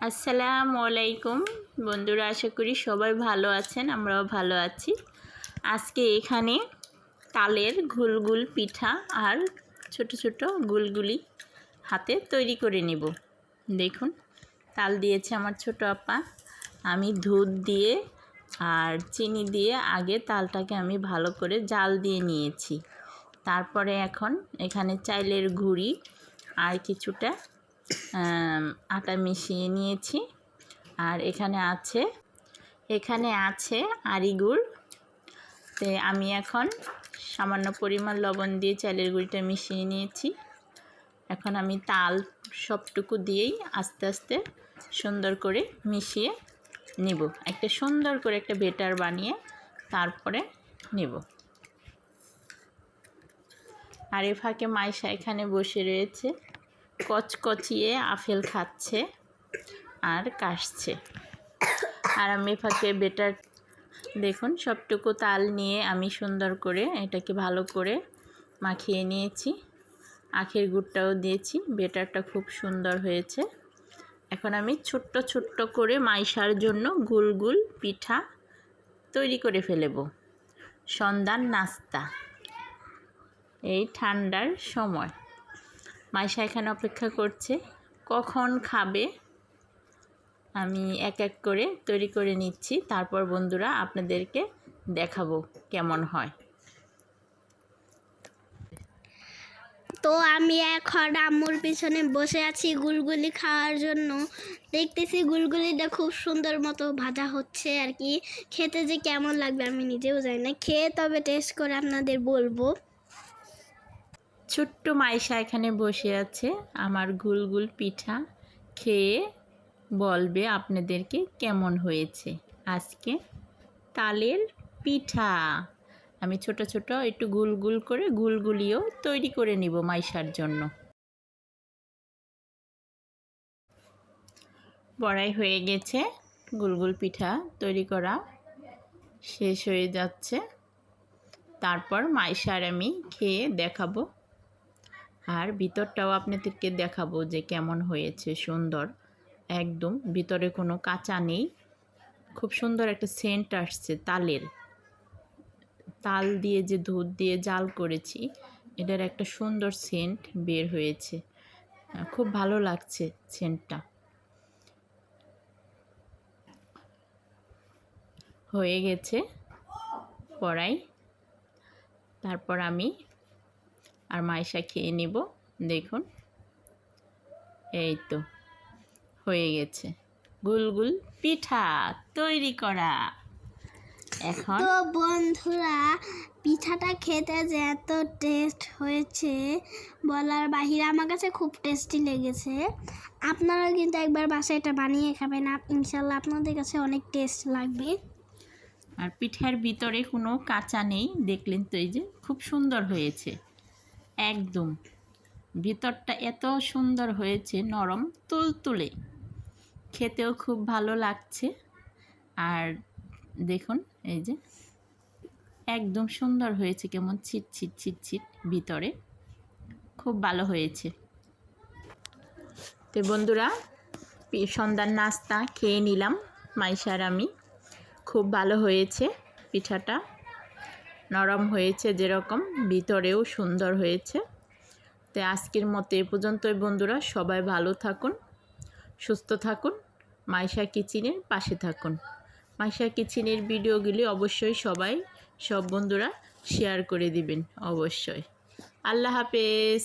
আসসালামু আলাইকুম। বন্ধুরা, আশা করি সবাই ভালো আছেন, আমরাও ভালো আছি। আজকে এখানে তালের গুলগুল পিঠা আর ছোট ছোট গুলগুলি হাতে তৈরি করে নেব। দেখুন, তাল দিয়েছে আমার ছোট আপা। আমি দুধ দিয়ে আর চিনি দিয়ে আগে তালটাকে আমি ভালো করে জাল দিয়ে নিয়েছি। তারপরে এখন এখানে চাইলের ঘুড়ি আর কিছুটা আটা মিশিয়ে নিয়েছি। আর এখানে আছে এখানে আছে আরিগুড় তে আমি এখন সামান্য পরিমাণ লবণ দিয়ে চালের গুঁড়িটা মিশিয়ে নিয়েছি। এখন আমি তাল সবটুকু দিয়েই আস্তে আস্তে সুন্দর করে মিশিয়ে নেব। একটা সুন্দর করে একটা বেটার বানিয়ে তারপরে নেব। আর এ ফাঁকে মাইশা এখানে বসে রয়েছে। কচকচিয়ে আপেল খাচ্ছে আর কাশছে। আর আমি ফাঁকে বেটার, দেখুন, সবটুকু তাল নিয়ে আমি সুন্দর করে এটাকে ভালো করে মাখিয়ে নিয়েছি। আখের গুড়টাও দিয়েছি, বেটারটা খুব সুন্দর হয়েছে। এখন আমি ছোট্ট ছোট্ট করে মাইশার জন্য গুল গুল পিঠা তৈরি করে ফেলেব। সন্ধ্যার নাস্তা। এই ঠান্ডার সময়। মাইশা এখানে অপেক্ষা করছে, কখন খাবে? আমি এক এক করে তৈরি করে নিচ্ছি, তারপর বন্ধুরা আপনাদেরকে দেখাবো কেমন হয়। তো আমি এখন আম্মুর পিছনে বসে আছি গুলগুলি খাওয়ার জন্য। দেখতেছি গুলগুলিটা খুব সুন্দর মতো ভাজা হচ্ছে আর কি। খেতে যে কেমন লাগবে আমি নিজেও জানি না। খেয়ে তবে টেস্ট করে আপনাদের বলব। ছোট্ট মাইশা এখানে বসে আছে, আমার গুলগুল পিঠা খেয়ে বলবে আপনাদেরকে কেমন হয়েছে আজকে তালের পিঠা। আমি ছোট ছোট একটু গুলগুল করে গুলগুলিও তৈরি করে নিব মাইশার জন্য। বড়াই হয়ে গেছে, গুলগুল পিঠা তৈরি করা শেষ হয়ে যাচ্ছে। তারপর মাইশার আমি খেয়ে দেখাবো। আর ভিতরটাও আপনাদেরকে দেখাবো যে কেমন হয়েছে সুন্দর। একদম ভিতরে কোনো কাঁচা নেই। খুব সুন্দর একটা সেন্ট আসছে তালের। তাল দিয়ে যে দুধ দিয়ে জাল করেছি, এটার একটা সুন্দর সেন্ট বের হয়েছে। খুব ভালো লাগছে সেন্টটা হয়ে গেছে পড়াই তারপর আমি আর মাইশা খেয়ে নিব। দেখুন এই তো হয়ে গেছে। গুলগুল পিঠা তৈরি করা। এখন তো বন্ধুরা পিঠাটা খেতে যে এত টেস্ট হয়েছে বলার বাহিরে আমার কাছে খুব টেস্টি লেগেছে। আপনারা কিন্তু একবার বাসায় এটা বানিয়ে খাবেন ইনশাল্লাহ আপনাদের কাছে অনেক টেস্ট লাগবে। আর পিঠার ভিতরে কোনো কাঁচা নেই দেখলেন তো এই যে খুব সুন্দর হয়েছে। একদম। ভিতরটা এত সুন্দর হয়েছে, নরম, তুলতুলে। খেতেও খুব ভালো লাগছে। আর দেখুন, এই যে, একদম সুন্দর হয়েছে কেমন ছিট ছিট ছিট ছিট ভিতরে। খুব ভালো হয়েছে। তো বন্ধুরা সন্ধ্যার নাস্তা খেয়ে নিলাম, মাইশার আমি। খুব ভালো হয়েছে পিঠাটা। নরম হয়েছে যেরকম, ভিতরেও সুন্দর হয়েছে। তো আজকের মতো এ পর্যন্তই বন্ধুরা, সবাই ভালো থাকুন, সুস্থ থাকুন, মাইশা কিচেনের পাশে থাকুন। মাইশা কিচেনের ভিডিওগুলি অবশ্যই সবাই, সব বন্ধুরা শেয়ার করে দিবেন, অবশ্যই। আল্লাহ হাফেজ।